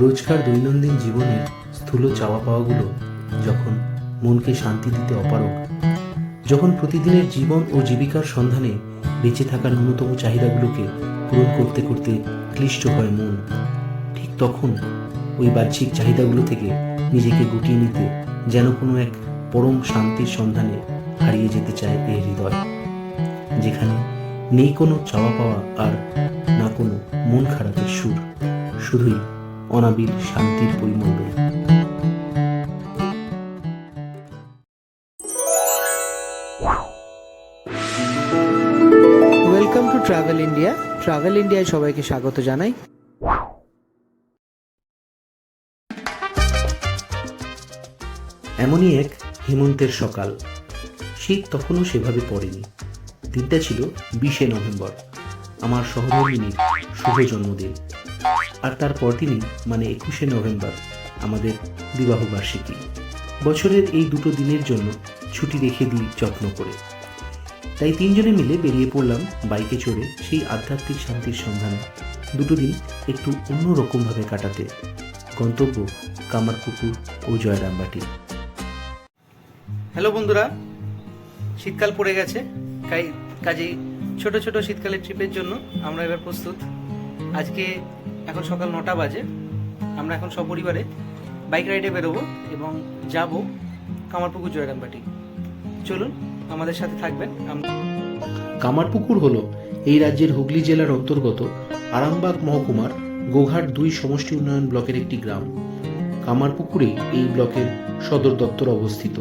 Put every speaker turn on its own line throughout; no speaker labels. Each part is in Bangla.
রোজকার দৈনন্দিন জীবনের স্থূল চাওয়া পাওয়াগুলো যখন মনকে শান্তি দিতে অপারক যখন প্রতিদিনের জীবন ও জীবিকার সন্ধানে বেঁচে থাকার ন্যূনতম চাহিদাগুলোকে পূরণ করতে করতে ক্লিষ্ট হয় মন, ঠিক তখন ওই বাহ্যিক চাহিদাগুলো থেকে নিজেকে গুটিয়ে নিতে যেন কোনো এক পরম শান্তির সন্ধানে হারিয়ে যেতে চায় এই হৃদয়, যেখানে নেই কোনো চাওয়া পাওয়া আর না কোনো মন খারাপের সুর, শুধুই অনাবিল শান্তির পরিমণ্ডল।
Welcome to travel India travel ইন্ডিয়ায় সবাইকে স্বাগত জানাই।
এমনই এক হেমন্তের সকাল। শীত তখনও সেভাবে পড়েনি। দিনটা ছিল বিশে নভেম্বর আমার সহধর্মিনীর শুভ জন্মদিন। আর তার পরদিনই মানে একুশে নভেম্বর, আমাদের বিবাহ বার্ষিকী বছরের এই দুটো দিনের জন্য ছুটি রেখে দিই যত্ন করে। তাই তিনজনে মিলে বেরিয়ে পড়লাম বাইকে চড়ে সেই আধ্যাত্মিক শান্তির সন্ধানে। দুটো দিন একটু অন্যরকমভাবে কাটাতে। গন্তব্য কামারপুকুর ও জয়রামবাটি।
হ্যালো বন্ধুরা, শীতকাল পড়ে গেছে। কাজেই ছোট ছোট শীতকালের ট্রিপের জন্য আমরা এবার প্রস্তুত। আজকে এখন সকাল নটা বাজে। আমরা এখন সপরিবারে বাইক রাইডে বেরোবো এবং যাব কামারপুকুর জয়রামবাটি। চলুন, আমাদের সাথে থাকবেন।
কামারপুকুর হল এই রাজ্যের হুগলি জেলার অন্তর্গত আরামবাগ মহকুমার গোঘাট দুই সমষ্টি উন্নয়ন ব্লকের একটি গ্রাম। কামারপুকুরে এই ব্লকের সদর দপ্তর অবস্থিত।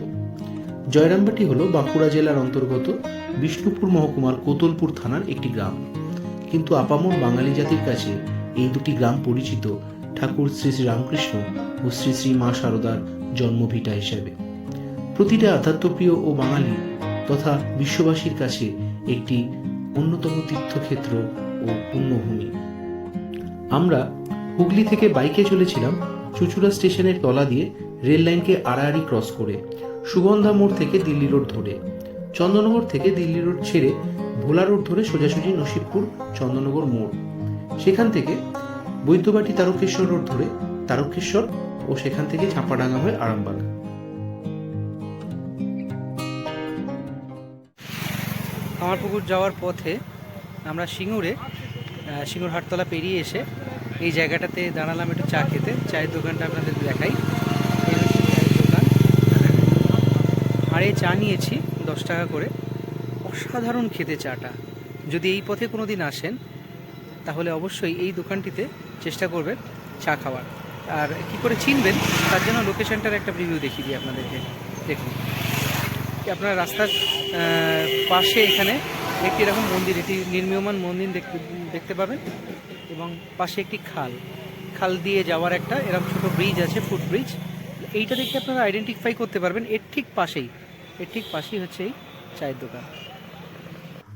জয়রামবাটি হল বাঁকুড়া জেলার অন্তর্গত বিষ্ণুপুর মহকুমার কোতলপুর থানার একটি গ্রাম। কিন্তু আপামর বাঙালি জাতির কাছে এই দুটি গ্রাম পরিচিত ঠাকুর শ্রী শ্রী রামকৃষ্ণ ও শ্রী শ্রী মা শারদার জন্মভিটা হিসেবে। প্রতিটা আধ্যাত্মপ্রিয় ও বাঙালি তথা বিশ্ববাসীর কাছে একটি অন্যতম তীর্থক্ষেত্র ও পুণ্যভূমি। আমরা হুগলি থেকে বাইকে চলেছিলাম চুচুড়া স্টেশনের তলা দিয়ে রেল লাইনকে আড়াআড়ি ক্রস করে সুগন্ধা মোড় থেকে দিল্লি রোড ধরে। চন্দননগর থেকে দিল্লি রোড ছেড়ে ভোলা রোড ধরে সোজাসুজি নসিবপুর চন্দননগর মোড়। সেখান থেকে বৈদ্যবাটি তারকেশ্বর রোড ধরে তারকেশ্বর ও সেখান থেকে চাঁপাডাঙ্গা হয়ে আরামবাগ।
কামারপুকুর যাওয়ার পথে আমরা সিঙ্গুরে সিঙ্গুর হাটতলা পেরিয়ে এসে এই জায়গাটাতে দাঁড়ালাম একটু চা খেতে। চায়ের দোকানটা আপনাদের দেখাই। এই দোকান। হাড়ে চা নিয়েছি দশ টাকা করে। অসাধারণ খেতে চাটা। যদি এই পথে কোনো দিন আসেন তাহলে অবশ্যই এই দোকানটিতে চেষ্টা করবেন চা খাওয়ার। আর কি করে চিনবেন, তার জন্য লোকেশনটার একটা রিভিউ দেখিয়ে দিই আপনাদেরকে। দেখুন। আপনার রাস্তার পাশে এখানে একটি এরকম মন্দির, এটি নির্মীয়মান মন্দির দেখতে দেখতে পাবেন এবং পাশে একটি খাল। খাল দিয়ে যাওয়ার একটা এরকম ছোট ব্রিজ আছে ফুট ব্রিজ এইটা দেখে আপনারা আইডেন্টিফাই করতে পারবেন, এর ঠিক পাশেই, এর ঠিক পাশেই হচ্ছে এই চায়ের দোকান।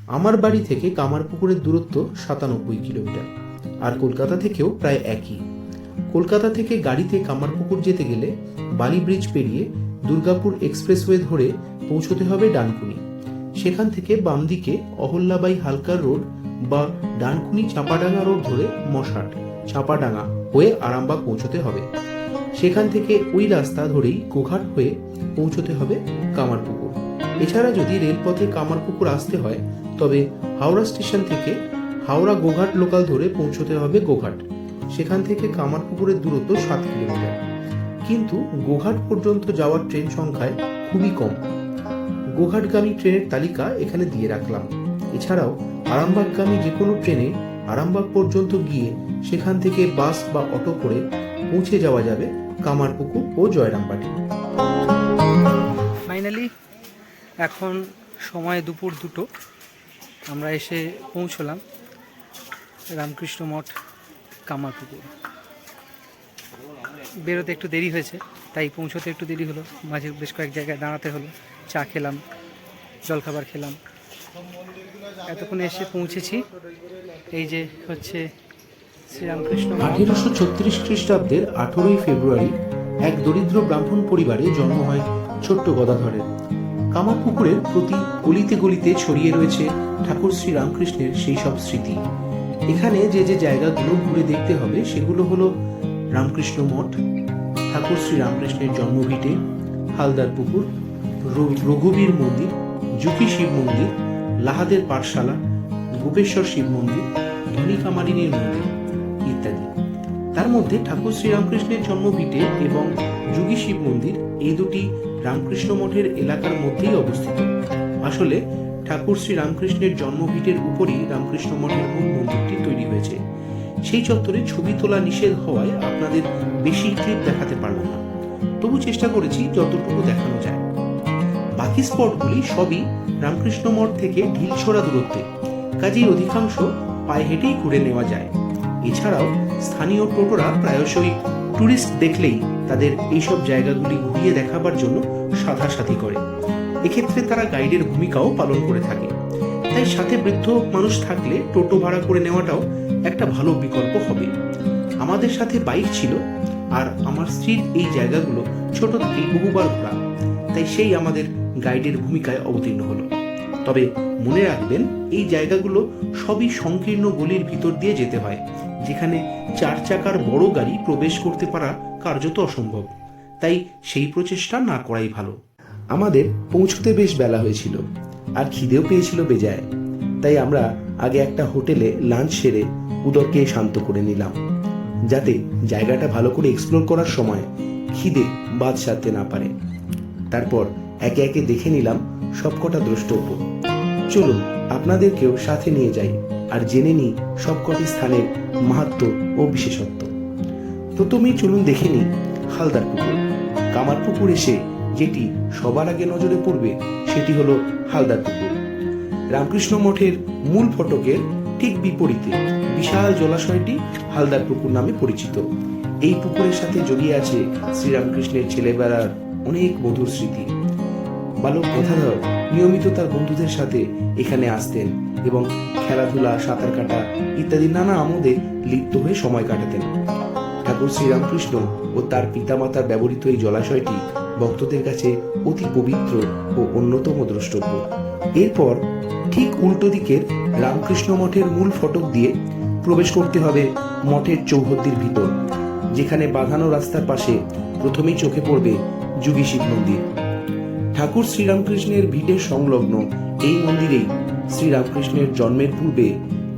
আমার বাড়ি থেকে কামারপুকুরের দূরত্ব সাতানব্বই কিলোমিটার, আর কলকাতা থেকেও প্রায় একই। কলকাতা থেকে গাড়িতে কামারপুকুর যেতে গেলে বালি ব্রিজ পেরিয়ে দুর্গাপুর এক্সপ্রেসওয়ে ধরে পৌঁছতে হবে ডানকুনি। সেখান থেকে বাম দিকে অহল্যাবাই হালকার রোড বা ডানকুনি চাপাডাঙ্গা রোড ধরে মশাট, চাপাডাঙ্গা হয়ে আরামবাগ পৌঁছতে হবে। সেখান থেকে ওই রাস্তা ধরেই গোঘাট হয়ে পৌঁছতে হবে কামারপুকুর। এছাড়া যদি রেলপথে কামারপুকুর আসতে হয় তবে হাওড়া স্টেশন থেকে হাওড়া গোঘাট লোকাল ধরে পৌঁছতে হবে গোঘাট। সেখান থেকে কামারপুকুরের দূরত্ব সাত কিলোমিটার। কিন্তু গোঘাট পর্যন্ত যাওয়ার ট্রেন সংখ্যায় খুবই কম। গোঘাটগামী ট্রেনের তালিকা এখানে দিয়ে রাখলাম। এছাড়াও আরামবাগগামী যে কোনো ট্রেনে আরামবাগ পর্যন্ত গিয়ে সেখান থেকে বাস বা অটো করে পৌঁছে যাওয়া যাবে কামারপুকুর ও জয়রামবাটি।
ফাইনালি এখন সময় দুপুর দুটো। আমরা এসে পৌঁছলাম রামকৃষ্ণ মঠ কামারপুকুর। বেরোতে একটু দেরি হয়েছে, তাই পৌঁছতে একটু দেরি হলো। মাঝে বেশ কয়েক জায়গায় দাঁড়াতে হলো। চা খেলাম, জলখাবার খেলাম। এতক্ষণ এসে পৌঁছেছি। এই যে হচ্ছে শ্রীরামকৃষ্ণ।
আঠেরোশো ছত্রিশ খ্রিস্টাব্দের আঠেরোই ফেব্রুয়ারি এক দরিদ্র ব্রাহ্মণ পরিবারে জন্ম হয় ছোট্ট গদাধরের। কামারপুকুরের প্রতি গলিতে গলিতে ছড়িয়ে রয়েছে ঠাকুর শ্রী রামকৃষ্ণের সেই সব স্মৃতি। এখানে যে যে জায়গাগুলো ঘুরে দেখতে হবে সেগুলো হলো রামকৃষ্ণ মঠ, ঠাকুর শ্রী রামকৃষ্ণের জন্মভিটে হালদার পুকুর রঘুবীর মন্দির জুকি শিব মন্দির, লাহাদের পাঠশালা, গোপেশ্বর শিব মন্দির ধনিকামালিনীর মন্দির ইত্যাদি। তার মধ্যে ঠাকুর শ্রীরামকৃষ্ণের জন্মভিটে এবং যুগী শিব মন্দির এই দুটি রামকৃষ্ণ মঠের এলাকার মধ্যেই অবস্থিত। আসলে ঠাকুর শ্রী রামকৃষ্ণের জন্মভিটের উপরই রামকৃষ্ণ মঠের মূল মন্দিরটি তৈরি হয়েছে। সেই চত্বরে ছবি তোলা নিষেধ হওয়ায় আপনাদের বেশি ক্লিপ দেখাতে পারলাম না। তবু চেষ্টা করেছি যতটুকু দেখানো যায়। বাকি স্পটগুলি সবই রামকৃষ্ণ মঠ থেকে ঢিলছোড়া দূরত্বে। কাজেই অধিকাংশ পায়ে হেঁটেই ঘুরে নেওয়া যায়। এছাড়াও স্থানীয় টোটোরা প্রায়শই টুরিস্ট দেখলেই তাদের এইসব জায়গাগুলি ঘুরিয়ে দেখাবার জন্য সাধাসাধি করে। এক্ষেত্রে তারা গাইডের ভূমিকাও পালন করে থাকে। তাই সাথে বৃদ্ধ মানুষ থাকলে টোটো ভাড়া করে নেওয়াটাও একটা ভালো বিকল্প হবে। আমাদের সাথে বাইক ছিল, আর আমার স্ত্রীর এই জায়গাগুলো ছোট থেকেই বহুবার ঘোরা। তাই সেই আমাদের গাইডের ভূমিকায় অবতীর্ণ হলো। তবে মনে রাখবেন, এই জায়গাগুলো সবই সংকীর্ণ গলির ভিতর দিয়ে যেতে হয়, যেখানে চার চাকার বড় গাড়ি প্রবেশ করতে পারা কার্যত অসম্ভব। তাই সেই প্রচেষ্টা না করাই ভালো। আমাদের পৌঁছতে বেশ বেলা হয়েছিল, আর খিদেও পেয়েছিল বেজায়। তাই আমরা আগে একটা হোটেলে লাঞ্চ সেরে উদরকে শান্ত করে নিলাম, যাতে জায়গাটা ভালো করে এক্সপ্লোর করার সময় খিদে বাদ সারতে না পারে। তারপর একে একে দেখে নিলাম সবকটা দ্রষ্টব্য। চলুন, আপনাদেরকেও সাথে নিয়ে যাই, আর জেনে নিই সবকটি স্থানের মাহাত্ম ও বিশেষত্ব। প্রথমেই চলুন দেখে নিই হালদার পুকুর কামার পুকুর এসে যেটি সবার আগে নজরে পড়বে, সেটি হলো হালদার পুকুর। রামকৃষ্ণ মঠের মূল ফটকের ঠিক বিপরীতে বিশাল জলাশয়টি হালদার পুকুর নামে পরিচিত। এই পুকুরের সাথে জড়িয়ে আছে শ্রীরামকৃষ্ণের ছেলেবেলার অনেক মধুর স্মৃতি। বালক গদাধর নিয়মিত তার বন্ধুদের সাথে এখানে আসতেন এবং খেলাধুলা, সাঁতার কাটা ইত্যাদি নানা আমোদে লিপ্ত হয়ে সময় কাটাতেন। ঠাকুর শ্রীরামকৃষ্ণ ও তার পিতামাতার ব্যবহৃত এই জলাশয়টি ভক্তদের কাছে অতি পবিত্র ও অন্যতম দ্রষ্টব্য। এরপর ঠিক উল্টো দিকের রামকৃষ্ণ মঠের মূল ফটক দিয়ে প্রবেশ করতে হবে মঠের চৌহদ্দির ভিতর, যেখানে বাঁধানো রাস্তার পাশে প্রথমেই চোখে পড়বে যুগী শিব মন্দির। ঠাকুর শ্রীরামকৃষ্ণের ভিটের সংলগ্ন এই মন্দিরেই শ্রীরামকৃষ্ণের জন্মের পূর্বে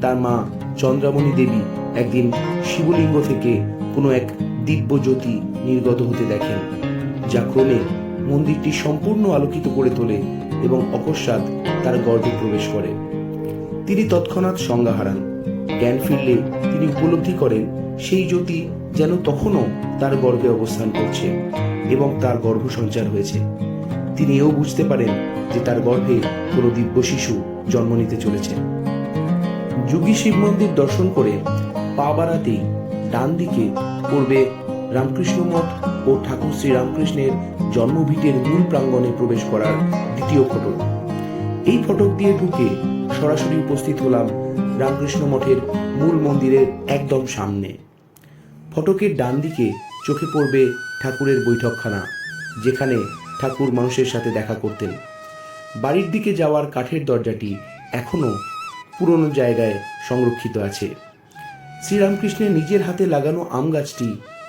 তার মা চন্দ্রামণি দেবী একদিন শিবলিঙ্গ থেকে কোনো এক দিব্য জ্যোতি নির্গত হতে দেখেন। যা ক্রমে মন্দিরটি সম্পূর্ণ আলোকিত করে তোলে এবং অকস্মাৎ তার গর্ভে প্রবেশ করে। তিনি তৎক্ষণাৎ সংজ্ঞা হারান। জ্ঞান ফিরলে তিনি উপলব্ধি করেন, সেই জ্যোতি যেন তখনও তার গর্ভে অবস্থান করছে এবং তার গর্ভ সঞ্চার হয়েছে। তিনি এও বুঝতে পারেন যে তার গর্ভে কোনো দিব্য শিশু জন্ম নিতে চলেছে। যুগী শিব মন্দির দর্শন করে পা বাড়াতেই ডান দিকে পড়বে রামকৃষ্ণ মঠ ও ঠাকুর শ্রী রামকৃষ্ণের জন্মভিটের মূল প্রাঙ্গণে প্রবেশ করার দ্বিতীয় ফটক। এই ফটক দিয়ে ঢুকে সরাসরি উপস্থিত হলাম রামকৃষ্ণ মঠের মূল মন্দিরের একদম সামনে। ফটকের ডান দিকে চোখে পড়বে ঠাকুরের বৈঠকখানা, যেখানে ঠাকুর মানুষের সাথে দেখা করতেন। বাড়ির দিকে যাওয়ার কাঠের দরজাটি এখনও পুরনো জায়গায় সংরক্ষিত আছে। শ্রীরামকৃষ্ণের নিজের হাতে লাগানো আম গাছটি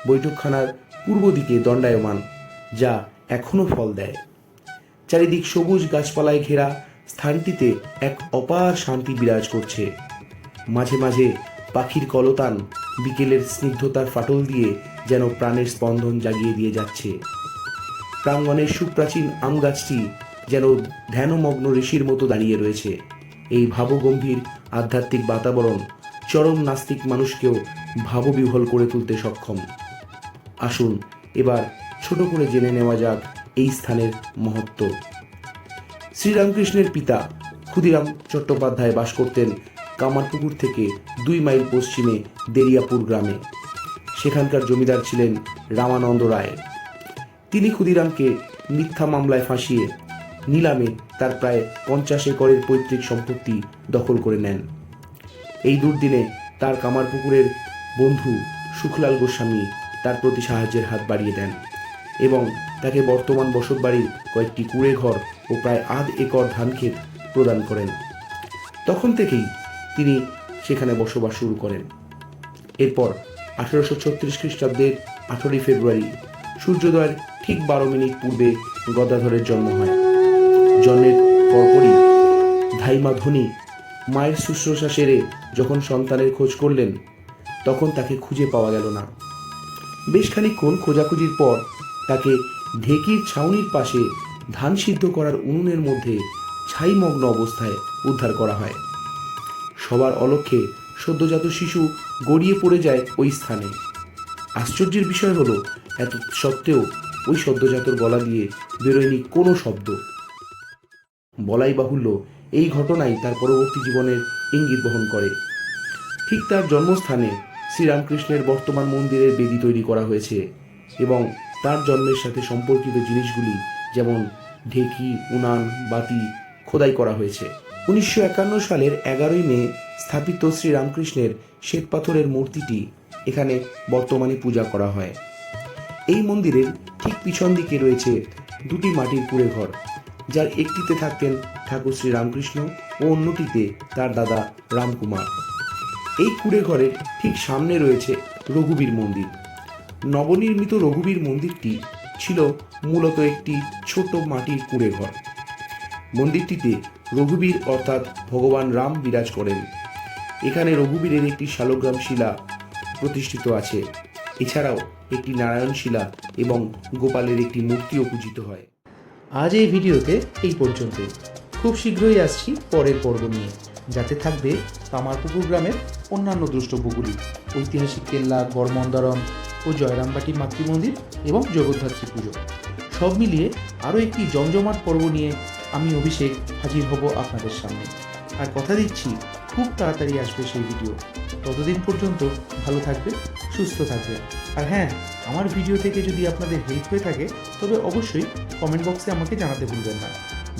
বৈঠকখানার পূর্ব দিকে দণ্ডায়মান, যা এখনও ফল দেয়। চারিদিক সবুজ গাছপালায় ঘেরা স্থানটিতে এক অপার শান্তি বিরাজ করছে। মাঝে মাঝে পাখির কলতান বিকেলের স্নিগ্ধতার ফাটল দিয়ে যেন প্রাণের স্পন্দন জাগিয়ে দিয়ে যাচ্ছে। প্রাঙ্গণের সুপ্রাচীন আম গাছটি যেন ধ্যানমগ্ন ঋষির মতো দাঁড়িয়ে রয়েছে। এই ভাবগম্ভীর আধ্যাত্মিক বাতাবরণ চরম নাস্তিক মানুষকেও ভাববিহ্বল করে তুলতে সক্ষম। আসুন, এবার ছোট করে জেনে নেওয়া যাক এই স্থানের মহত্ব। শ্রীরামকৃষ্ণের পিতা ক্ষুদিরাম চট্টোপাধ্যায় বাস করতেন কামারপুকুর থেকে দুই মাইল পশ্চিমে দেরিয়াপুর গ্রামে। সেখানকার জমিদার ছিলেন রামানন্দ রায়। তিনি ক্ষুদিরামকে মিথ্যা মামলায় ফাঁসিয়ে নিলামে তার প্রায় পঞ্চাশ একরের পৈতৃক সম্পত্তি দখল করে নেন। এই দুর্দিনে তার কামারপুকুরের বন্ধু সুখলাল গোস্বামী তার প্রতি সাহায্যের হাত বাড়িয়ে দেন এবং তাকে বর্তমান বসতবাড়ির কয়েকটি কুড়ে ঘর ও প্রায় আধ একর ধানক্ষেত প্রদান করেন। তখন থেকেই তিনি সেখানে বসবাস শুরু করেন। এরপর আঠেরোশো ছত্রিশ খ্রিস্টাব্দের আঠেরোই ফেব্রুয়ারি সূর্যোদয়ের ঠিক বারো মিনিট পূর্বে গদাধরের জন্ম হয়। জন্মের পরপরই ধাইমা ধনী মায়ের শুশ্রূষা সেরে যখন সন্তানের খোঁজ করলেন, তখন তাকে খুঁজে পাওয়া গেল না। বেশ খানিকক্ষণ খোঁজাখুঁজির পর তাকে ঢেকির ছাউনির পাশে ধান সিদ্ধ করার উনুনের মধ্যে ছাইমগ্ন অবস্থায় উদ্ধার করা হয়। সবার অলক্ষ্যে সদ্যজাত শিশু গড়িয়ে পড়ে যায় ওই স্থানে। আশ্চর্যের বিষয় হলো, এত সত্ত্বেও ওই সদ্যজাতর গলা দিয়ে বেরোয়নি কোনো শব্দ। বলাই বাহুল্য এই ঘটনাই তার পরবর্তী জীবনের ইঙ্গিত বহন করে। ঠিক তার জন্মস্থানে শ্রীরামকৃষ্ণের বর্তমান মন্দিরের বেদি তৈরি করা হয়েছে এবং তার জন্মের সাথে সম্পর্কিত জিনিসগুলি যেমন ঢেকি, উনান, বাতি খোদাই করা হয়েছে। উনিশশো একান্ন সালের এগারোই মে স্থাপিত শ্রীরামকৃষ্ণের শ্বেতপাথরের মূর্তিটি এখানে বর্তমানে পূজা করা হয়। এই মন্দিরের ঠিক পিছন দিকে রয়েছে দুটি মাটির কুড়ে ঘর, যার একটিতে থাকতেন ঠাকুর শ্রী রামকৃষ্ণ ও অন্যটিতে তার দাদা রামকুমার। এই কুড়ে ঘরের ঠিক সামনে রয়েছে রঘুবীর মন্দির। নবনির্মিত রঘুবীর মন্দিরটি ছিল মূলত একটি ছোট মাটির কুড়ে ঘর। মন্দিরটিতে রঘুবীর অর্থাৎ ভগবান রাম বিরাজ করেন। এখানে রঘুবীরের একটি শালগ্রাম শিলা প্রতিষ্ঠিত আছে। এছাড়াও একটি নারায়ণ শিলা এবং গোপালের একটি মূর্তিও পূজিত হয়।
আজ এই ভিডিওতে এই পর্যন্ত খুব শীঘ্রই আসছি পরের পর্ব নিয়ে। যাতে থাকবে কামারপুকুর গ্রামের অন্যান্য দ্রষ্টব্যগুলি ঐতিহাসিক কেল্লা গড়মন্দারম ও জয়রামবাটি মাতৃমন্দির এবং জগদ্ধাত্রী পুজো। সব মিলিয়ে আরও একটি জমজমাট পর্ব নিয়ে আমি অভিষেক হাজির হব আপনাদের সামনে। আর কথা দিচ্ছি, খুব তাড়াতাড়ি আসবে সেই ভিডিও। ততদিন পর্যন্ত ভালো থাকবে সুস্থ থাকবে আর হ্যাঁ আমার ভিডিও থেকে যদি আপনাদের হেল্প হয়ে থাকে, তবে অবশ্যই কমেন্ট বক্সে আমাকে জানাতে ভুলবেন না।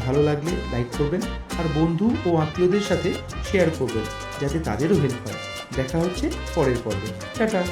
ভালো লাগলে লাইক করবেন আর বন্ধু ও আত্মীয়দের সাথে শেয়ার করবেন, যাতে তাদেরও হেল্প হয়। দেখা হচ্ছে পরের পর্বে। টাটা।